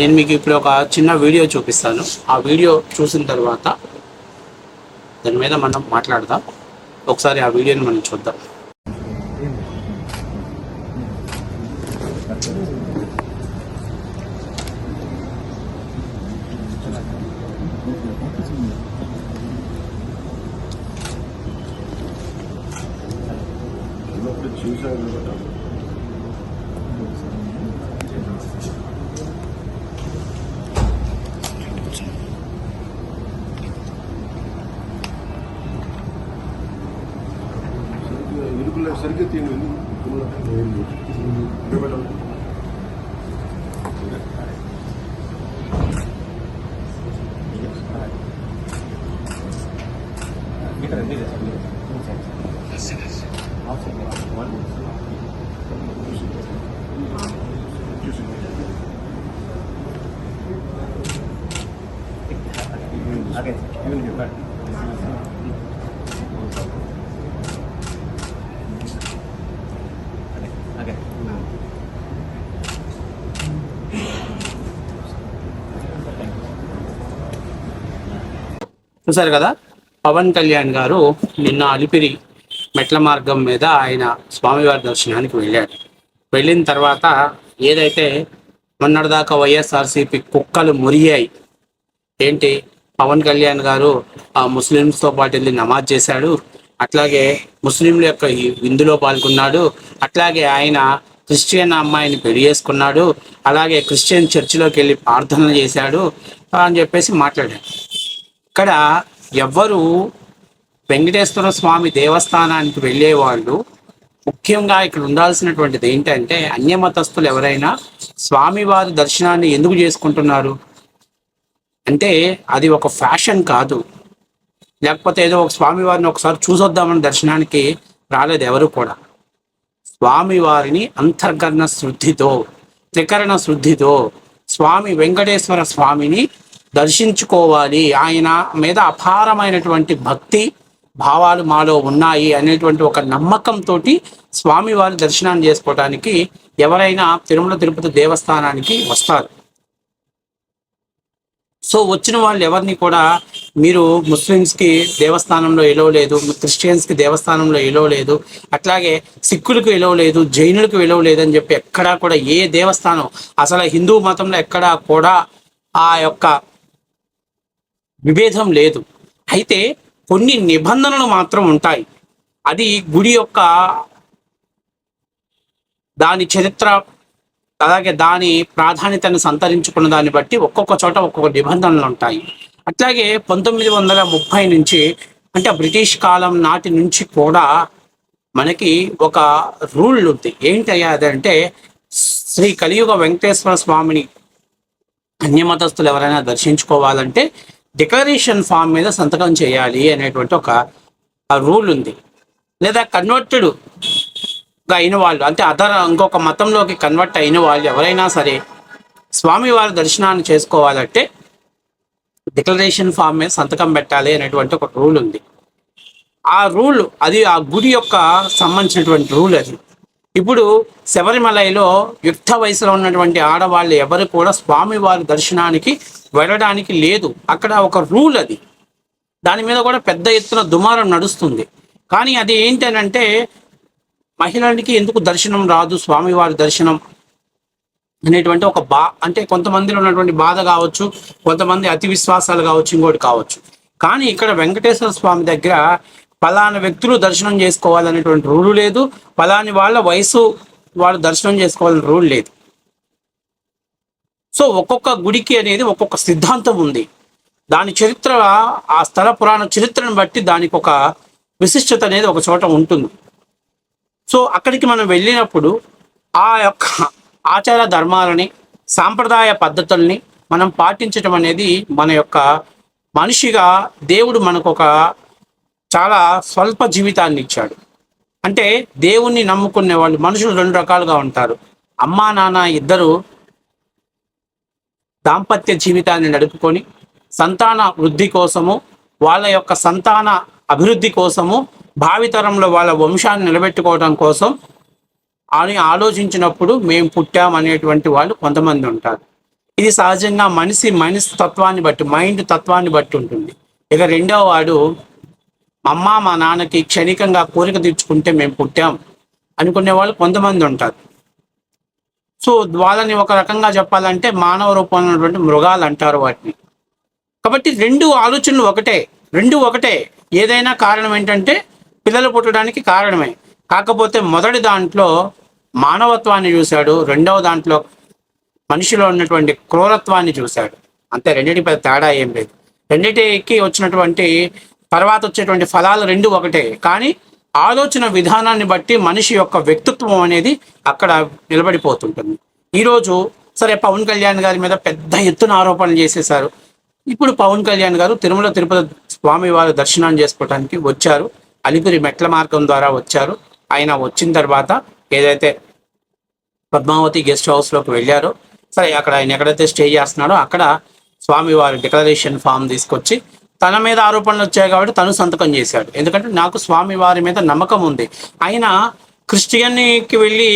నేను మీకు ఇప్పుడు ఒక చిన్న వీడియో చూపిస్తాను. ఆ వీడియో చూసిన తర్వాత దాని మీద మనం మాట్లాడదాం. ఒకసారి ఆ వీడియోని మనం చూద్దాం. చూసారు చూశాను కదా సరిగ్గా ఇరుకులే సరిగ్గా తిని చూసారు కదా? పవన్ కళ్యాణ్ గారు నిన్న అలిపిరి మెట్ల మార్గం మీద ఆయన స్వామివారి దర్శనానికి వెళ్ళాడు వెళ్ళిన తర్వాత ఏదైతే మొన్నటిదాకా వైఎస్ఆర్సీపీ కుక్కలు మురిగాయి ఏంటి? పవన్ కళ్యాణ్ గారు ఆ ముస్లిమ్స్తో పాటు వెళ్ళి నమాజ్ చేశాడు. అట్లాగే ముస్లింల యొక్క ఈ విందులో పాల్గొన్నాడు. అట్లాగే ఆయన క్రిస్టియన్ అమ్మాయిని పెళ్ళి చేసుకున్నాడు. అలాగే క్రిస్టియన్ చర్చిలోకి వెళ్ళి ప్రార్థన చేశాడు. అని చెప్పేసి మాట్లాడాడు ఇక్కడ ఎవ్వరు వెంకటేశ్వర స్వామి దేవస్థానానికి వెళ్ళేవాళ్ళు. ముఖ్యంగా ఇక్కడ ఉండాల్సినటువంటిది ఏంటంటే అన్యమతస్థులు ఎవరైనా స్వామివారి దర్శనాన్ని ఎందుకు చేసుకుంటున్నారు? అంటే అది ఒక ఫ్యాషన్ కాదు. లేకపోతే ఏదో ఒక స్వామివారిని ఒకసారి చూసొద్దామని దర్శనానికి రాలేదు ఎవరు కూడా. స్వామివారిని అంతర్గత శుద్ధితో త్రికరణ శుద్ధితో స్వామి వెంకటేశ్వర స్వామిని దర్శించుకోవాలి. ఆయన మీద అపారమైనటువంటి భక్తి భావాలు మాలో ఉన్నాయి అనేటువంటి ఒక నమ్మకంతో స్వామివారి దర్శనాన్ని చేసుకోవడానికి ఎవరైనా తిరుమల తిరుపతి దేవస్థానానికి వస్తారు. సో వచ్చిన వాళ్ళు ఎవరిని కూడా మీరు ముస్లిమ్స్కి దేవస్థానంలో ఇలవలేదు క్రిస్టియన్స్కి దేవస్థానంలో ఇలవలేదు అట్లాగే సిక్కులకు ఇలవలేదు జైనులకు ఇలవలేదు అని చెప్పి ఎక్కడా కూడా ఏ దేవస్థానం అసలు హిందూ మతంలో ఎక్కడా కూడా ఆ యొక్క విభేదం లేదు. అయితే కొన్ని నిబంధనలు మాత్రం ఉంటాయి. అది గుడి యొక్క దాని చరిత్ర అలాగే దాని ప్రాధాన్యతను సంతరించుకున్న దాన్ని బట్టి ఒక్కొక్క చోట ఒక్కొక్క నిబంధనలు ఉంటాయి. అట్లాగే పంతొమ్మిది వందల ముప్పై నుంచి అంటే బ్రిటిష్ కాలం నాటి నుంచి కూడా మనకి ఒక రూల్ ఉంది. ఏంటి అదంటే శ్రీ కలియుగ వెంకటేశ్వర స్వామిని అన్యమతస్థులు ఎవరైనా దర్శించుకోవాలంటే డిక్లరేషన్ ఫామ్ మీద సంతకం చేయాలి అనేటువంటి ఒక రూల్ ఉంది. లేదా కన్వర్టెడ్ అయిన వాళ్ళు అంటే అదర్ ఇంకొక మతంలోకి కన్వర్ట్ అయిన వాళ్ళు ఎవరైనా సరే స్వామివారి దర్శనాన్ని చేసుకోవాలంటే డిక్లరేషన్ ఫామ్ మీద సంతకం పెట్టాలి అనేటువంటి ఒక రూల్ ఉంది. ఆ రూల్ అది ఆ గుడి యొక్క సంబంధించినటువంటి రూల్ అది. ఇప్పుడు శబరిమలలో యుక్త వయసులో ఉన్నటువంటి ఆడవాళ్ళు ఎవరు కూడా స్వామివారి దర్శనానికి వెళ్ళడానికి లేదు. అక్కడ ఒక రూల్ అది. దాని మీద కూడా పెద్ద ఎత్తున దుమారం నడుస్తుంది. కానీ అది ఏంటనంటే మహిళలకి ఎందుకు దర్శనం రాదు స్వామివారి దర్శనం అనేటువంటి ఒక బా అంటే కొంతమందిలో ఉన్నటువంటి బాధ కావచ్చు కొంతమంది అతి విశ్వాసాలు కావచ్చు ఇంకోటి కావచ్చు. కానీ ఇక్కడ వెంకటేశ్వర స్వామి దగ్గర పలానా వ్యక్తులు దర్శనం చేసుకోవాలనేటువంటి రూలు లేదు. పలాని వాళ్ళ వయసు వాళ్ళు దర్శనం చేసుకోవాలని రూల్ లేదు. సో ఒక్కొక్క గుడికి అనేది ఒక్కొక్క సిద్ధాంతం ఉంది. దాని చరిత్ర ఆ స్థల పురాణ చరిత్రను బట్టి దానికి ఒక విశిష్టత అనేది ఒక చోట ఉంటుంది. సో అక్కడికి మనం వెళ్ళినప్పుడు ఆ యొక్క ఆచార ధర్మాలని సాంప్రదాయ పద్ధతుల్ని మనం పాటించడం అనేది మన యొక్క మనిషిగా దేవుడు మనకు ఒక చాలా స్వల్ప జీవితాన్ని ఇచ్చాడు అంటే దేవుణ్ణి నమ్ముకునే వాళ్ళు మనుషులు రెండు రకాలుగా ఉంటారు. అమ్మా నాన్న ఇద్దరు దాంపత్య జీవితాన్ని నడుపుకొని సంతాన వృద్ధి కోసము వాళ్ళ యొక్క సంతాన అభివృద్ధి కోసము భావితరంలో వాళ్ళ వంశాన్ని నిలబెట్టుకోవడం కోసం అని ఆలోచించినప్పుడు మేము పుట్టాం అనేటువంటి వాళ్ళు కొంతమంది ఉంటారు. ఇది సహజంగా మనిషి మనిషి తత్వాన్ని బట్టి మైండ్ తత్వాన్ని బట్టి ఉంటుంది. ఇక రెండో వాడు అమ్మ మా నాన్నకి క్షణికంగా కోరిక తీర్చుకుంటే మేము పుట్టాం అనుకునే వాళ్ళు కొంతమంది ఉంటారు. సో వాళ్ళని ఒక రకంగా చెప్పాలంటే మానవ రూపంలో ఉన్నటువంటి మృగాలు అంటారు వాటిని. కాబట్టి రెండు ఆలోచనలు ఒకటే రెండు ఒకటే. ఏదైనా కారణం ఏంటంటే పిల్లలు పుట్టడానికి కారణమే. కాకపోతే మొదటి దాంట్లో మానవత్వాన్ని చూశాడు రెండవ దాంట్లో మనిషిలో ఉన్నటువంటి క్రూరత్వాన్ని చూశాడు. అంతే రెండింటి పెద్ద తేడా ఏం లేదు. రెండింటికి వచ్చినటువంటి తర్వాత వచ్చేటువంటి ఫలాలు రెండు ఒకటే. కానీ ఆలోచన విధానాన్ని బట్టి మనిషి యొక్క వ్యక్తిత్వం అనేది అక్కడ నిలబడిపోతుంటుంది. ఈరోజు సరే పవన్ కళ్యాణ్ గారి మీద పెద్ద ఎత్తున ఆరోపణలు చేసేశారు. ఇప్పుడు పవన్ కళ్యాణ్ గారు తిరుమల తిరుపతి స్వామి వారి దర్శనం చేసుకోవడానికి వచ్చారు. అలిపిరి మెట్ల మార్గం ద్వారా వచ్చారు. ఆయన వచ్చిన తర్వాత ఏదైతే పద్మావతి గెస్ట్ హౌస్లోకి వెళ్ళారో సరే అక్కడ ఆయన ఎక్కడైతే స్టే చేస్తున్నాడో అక్కడ స్వామివారి డిక్లరేషన్ ఫామ్ తీసుకొచ్చి తన మీద ఆరోపణలు వచ్చాయి కాబట్టి తను సంతకం చేశాడు. ఎందుకంటే నాకు స్వామి వారి మీద నమ్మకం ఉంది. ఆయన క్రిస్టియన్కి వెళ్ళి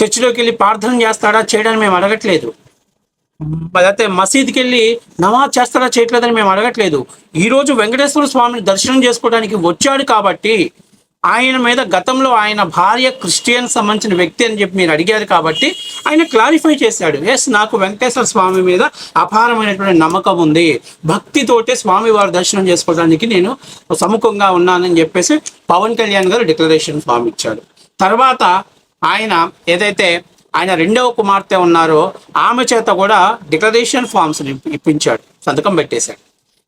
చర్చిలోకి వెళ్ళి ప్రార్థన చేస్తాడా చేయడానికి మేము అడగట్లేదు. అయితే మసీద్కి వెళ్ళి నమాజ్ చేస్తాడా చేయట్లేదని మేము అడగట్లేదు. ఈరోజు వెంకటేశ్వర స్వామిని దర్శనం చేసుకోవడానికి వచ్చాడు కాబట్టి ఆయన మీద గతంలో ఆయన భార్య క్రిస్టియన్ సంబంధించిన వ్యక్తి అని చెప్పి మీరు అడిగారు కాబట్టి ఆయన క్లారిఫై చేశాడు. ఎస్ నాకు వెంకటేశ్వర స్వామి మీద అపారమైనటువంటి నమ్మకం ఉంది. భక్తితోటే స్వామి వారి దర్శనం చేసుకోవడానికి నేను సముఖంగా ఉన్నానని చెప్పేసి పవన్ కళ్యాణ్ గారు డిక్లరేషన్ ఫామ్ ఇచ్చాడు. తర్వాత ఆయన ఏదైతే ఆయన రెండవ కుమార్తె ఉన్నారో ఆమె చేత కూడా డిక్లరేషన్ ఫామ్స్ ఇప్పించాడు సంతకం పెట్టేశాడు.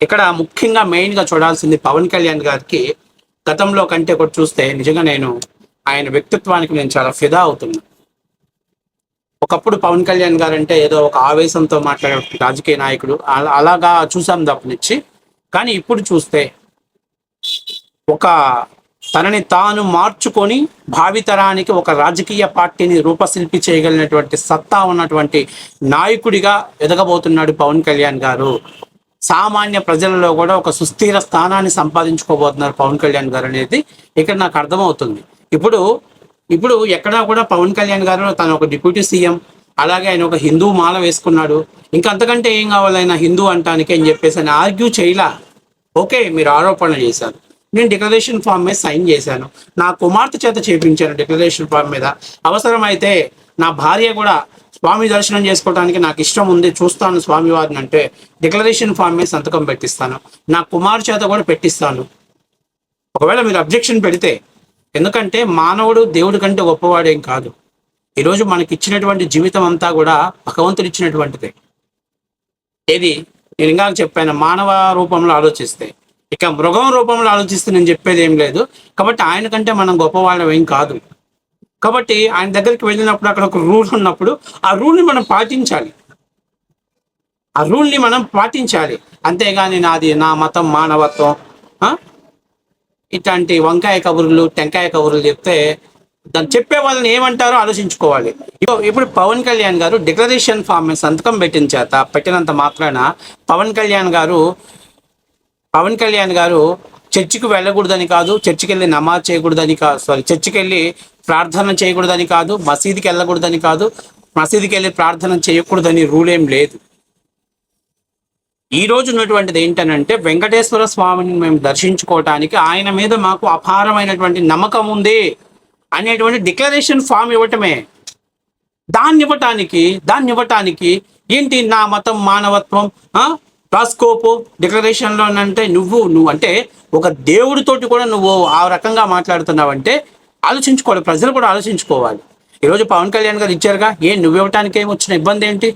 ఇక్కడ ముఖ్యంగా మెయిన్గా చూడాల్సింది పవన్ కళ్యాణ్ గారికి గతంలో కంటే కూడా చూస్తే నిజంగా నేను ఆయన వ్యక్తిత్వానికి నేను చాలా ఫిదా అవుతున్నా. ఒకప్పుడు పవన్ కళ్యాణ్ గారు అంటే ఏదో ఒక ఆవేశంతో మాట్లాడే రాజకీయ నాయకుడు. అలా- అలాగా చూసాం తప్పనిచ్చి కానీ ఇప్పుడు చూస్తే ఒక తనని తాను మార్చుకొని భావితరానికి ఒక రాజకీయ పార్టీని రూపశిల్పి చేయగలిగినటువంటి సత్తా ఉన్నటువంటి నాయకుడిగా ఎదగబోతున్నాడు పవన్ కళ్యాణ్ గారు. సామాన్య ప్రజలలో కూడా ఒక సుస్థిర స్థానాన్ని సంపాదించుకోబోతున్నారు పవన్ కళ్యాణ్ గారు అనేది ఇక్కడ నాకు అర్థమవుతుంది. ఇప్పుడు ఇప్పుడు ఎక్కడా కూడా పవన్ కళ్యాణ్ గారు తను ఒక డిప్యూటీ సీఎం అలాగే ఆయన ఒక హిందూ మాల వేసుకున్నాడు ఇంకా అంతకంటే ఏం కావాలి ఆయన హిందూ అంటానికి అని చెప్పేసి ఆయన ఆర్గ్యూ చేయలా. ఓకే మీరు ఆరోపణ చేశారు. నేను డిక్లరేషన్ ఫామ్ మీద సైన్ చేశాను. నా కుమార్తె చేత చేపించాను డిక్లరేషన్ ఫామ్ మీద. అవసరమైతే నా భార్య కూడా స్వామి దర్శనం చేసుకోవడానికి నాకు ఇష్టం ఉంది చూస్తాను స్వామి వారిని అంటే డిక్లరేషన్ ఫామ్ మీద సంతకం పెట్టిస్తాను. నా కుమార్ చేత కూడా పెట్టిస్తాను. ఒకవేళ మీరు అబ్జెక్షన్ పెడితే ఎందుకంటే మానవుడు దేవుడి కంటే గొప్పవాడేం కాదు. ఈరోజు మనకి ఇచ్చినటువంటి జీవితం అంతా కూడా భగవంతుడు ఇచ్చినటువంటిదే. ఏది? నేను ఇంకా చెప్పాను మానవ రూపంలో ఆలోచిస్తే. ఇక మృగం రూపంలో ఆలోచిస్తే నేను చెప్పేది ఏం లేదు. కాబట్టి ఆయన కంటే మనం గొప్పవాళ్ళం ఏం కాదు. కాబట్టి ఆయన దగ్గరికి వెళ్ళినప్పుడు అక్కడ ఒక రూల్ ఉన్నప్పుడు ఆ రూల్ని మనం పాటించాలి. ఆ రూల్ని మనం పాటించాలి. అంతేగాని నాది నా మతం మానవత్వం ఇట్లాంటి వంకాయ కబుర్లు టెంకాయ కబుర్లు చెప్తే దాన్ని చెప్పే వాళ్ళని ఏమంటారో ఆలోచించుకోవాలి. ఇప్పుడు పవన్ కళ్యాణ్ గారు డిక్లరేషన్ ఫామ్ మీద సంతకం పెట్టిన చేత పెట్టినంత మాత్రాన పవన్ కళ్యాణ్ గారు పవన్ కళ్యాణ్ గారు చర్చికి వెళ్ళకూడదని కాదు చర్చికి వెళ్ళి నమాజ్ చేయకూడదని కాదు సారీ చర్చికి వెళ్ళి ప్రార్థన చేయకూడదని కాదు మసీదుకి వెళ్ళకూడదని కాదు మసీదుకి వెళ్ళి ప్రార్థన చేయకూడదని రూల్ ఏం లేదు. ఈ రోజు ఉన్నటువంటిది ఏంటనంటే వెంకటేశ్వర స్వామిని మేము దర్శించుకోవటానికి ఆయన మీద మాకు అపారమైనటువంటి నమ్మకం ఉంది అనేటువంటి డిక్లరేషన్ ఫామ్ ఇవ్వటమే. దాన్ని ఇవ్వటానికి దాన్ని ఇవ్వటానికి ఏంటి నా మతం మానవత్వం ఆ? రాస్కోపు డిక్లరేషన్లో అంటే నువ్వు నువ్వు అంటే ఒక దేవుడితోటి కూడా నువ్వు ఆ రకంగా మాట్లాడుతున్నావంటే ఆలోచించుకోవాలి ప్రజలు కూడా ఆలోచించుకోవాలి. ఈరోజు పవన్ కళ్యాణ్ గారు ఇచ్చారుగా ఏ నువ్వు ఇవ్వటానికి ఏమి వచ్చిన ఇబ్బంది ఏంటి?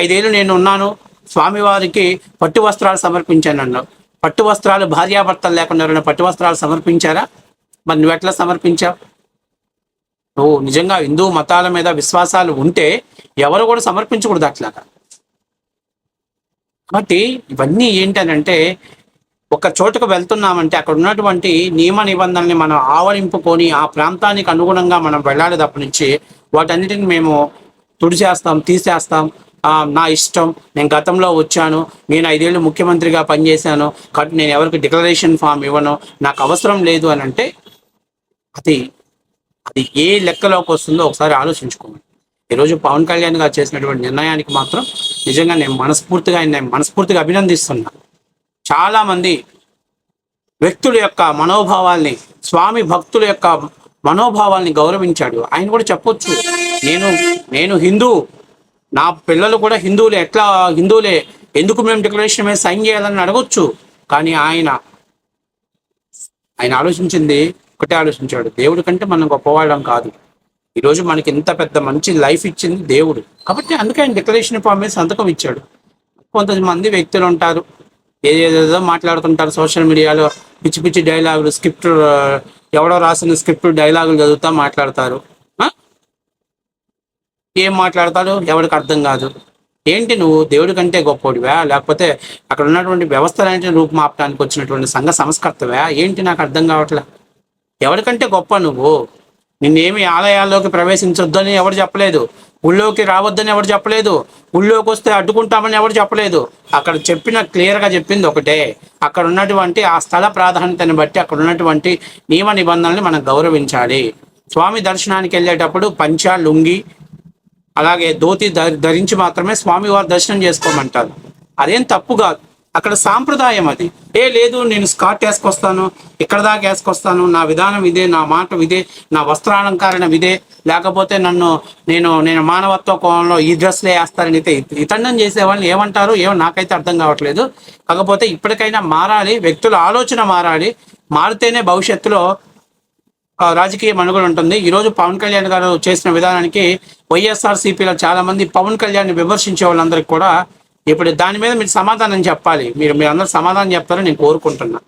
ఐదేళ్ళు నేను ఉన్నాను స్వామివారికి పట్టు వస్త్రాలు సమర్పించాను అన్నావు. పట్టు వస్త్రాలు భార్యాభర్తలు లేకుండా ఎవరైనా పట్టు వస్త్రాలు సమర్పించారా? మరి నువ్వు ఎట్లా సమర్పించావు? నువ్వు నిజంగా హిందూ మతాల మీద విశ్వాసాలు ఉంటే ఎవరు కూడా సమర్పించకూడదు అట్లాగా. కాబట్టి ఇవన్నీ ఏంటనంటే ఒక చోటుకు వెళ్తున్నామంటే అక్కడ ఉన్నటువంటి నియమ నిబంధనల్ని మనం ఆవరింపుకొని ఆ ప్రాంతానికి అనుగుణంగా మనం వెళ్ళాలి తప్ప నుంచి వాటన్నిటిని మేము తుడిచేస్తాం తీసేస్తాం. నా ఇష్టం. నేను గతంలో వచ్చాను. నేను ఐదేళ్ళు ముఖ్యమంత్రిగా పనిచేశాను. కాబట్టి నేను ఎవరికి డిక్లరేషన్ ఫామ్ ఇవ్వను. నాకు అవసరం లేదు అని అంటే అది అది ఏ లెక్కలోకి వస్తుందో ఒకసారి ఆలోచించుకోండి. ఈరోజు పవన్ కళ్యాణ్ గారు చేసినటువంటి నిర్ణయానికి మాత్రం నిజంగా నేను మనస్ఫూర్తిగా నేను మనస్ఫూర్తిగా అభినందిస్తున్నాను చాలామంది వ్యక్తుల యొక్క మనోభావాల్ని స్వామి భక్తుల యొక్క మనోభావాల్ని గౌరవించాడు. ఆయన కూడా చెప్పొచ్చు నేను నేను హిందూ నా పిల్లలు కూడా హిందువులే ఎట్లా హిందువులే ఎందుకు మేము డిక్లరేషన్ మీద సైన్ చేయాలని అడగొచ్చు? కానీ ఆయన ఆయన ఆలోచించింది ఒకటే ఆలోచించాడు దేవుడి కంటే మనం గొప్పవాళ్ళం కాదు. ఈరోజు మనకి ఇంత పెద్ద మంచి లైఫ్ ఇచ్చింది దేవుడు. కాబట్టి అందుకే ఆయన డిక్లరేషన్ ఫామ్ మీద సంతకం ఇచ్చాడు. కొంతమంది వ్యక్తులు ఉంటారు ఏదేదో మాట్లాడుతుంటారు సోషల్ మీడియాలో పిచ్చి పిచ్చి డైలాగులు స్క్రిప్ట్ ఎవడో రాసిన స్క్రిప్ట్ డైలాగులు చదువుతా మాట్లాడతారు. ఏం మాట్లాడతాడు? ఎవరికి అర్థం కాదు. ఏంటి నువ్వు? దేవుడి కంటే గొప్పోడివా? లేకపోతే అక్కడ ఉన్నటువంటి వ్యవస్థలన్నింటినీ రూపుమాపడానికి వచ్చినటువంటి సంఘ సంస్కర్తవా? ఏంటి నాకు అర్థం కావట్లే? ఎవరికంటే గొప్ప నువ్వు. నిన్నేమి ఆలయాల్లోకి ప్రవేశించొద్దని ఎవరు చెప్పలేదు. ఊళ్ళోకి రావద్దని ఎవరు చెప్పలేదు. ఊళ్ళోకి వస్తే అడ్డుకుంటామని ఎవరు చెప్పలేదు. అక్కడ చెప్పిన క్లియర్గా చెప్పింది ఒకటే. అక్కడ ఉన్నటువంటి ఆ స్థల ప్రాధాన్యతని బట్టి అక్కడ ఉన్నటువంటి నియమ నిబంధనల్ని మనం గౌరవించాలి. స్వామి దర్శనానికి వెళ్ళేటప్పుడు పంచ లుంగి అలాగే ధోతి ధరించి మాత్రమే స్వామివారి దర్శనం చేసుకోమంటారు. అదేం తప్పు కాదు. అక్కడ సాంప్రదాయం అది. ఏ లేదు నేను స్కాట్ వేసుకొస్తాను ఇక్కడ దాకా వేసుకొస్తాను నా విధానం ఇదే నా మాట ఇదే నా వస్త్రాలంకరణ ఇదే. లేకపోతే నన్ను నేను నేను మానవత్వ కోణంలో ఈ డ్రెస్లే వేస్తారని అయితే ఇతండం చేసే వాళ్ళని ఏమంటారు ఏమో నాకైతే అర్థం కావట్లేదు. కాకపోతే ఇప్పటికైనా మారాలి వ్యక్తుల ఆలోచన మారాలి. మారితేనే భవిష్యత్తులో రాజకీయ మనుగడ ఉంటుంది. ఈ రోజు పవన్ కళ్యాణ్ గారు చేసిన విధానానికి వైఎస్ఆర్ సిపిలో చాలా మంది పవన్ కళ్యాణ్ విమర్శించే వాళ్ళందరికీ కూడా ఇప్పుడు దాని మీద మీరు సమాధానం చెప్పాలి. మీరు మీరు అందరూ సమాధానం చెప్తారని నేను కోరుకుంటున్నాను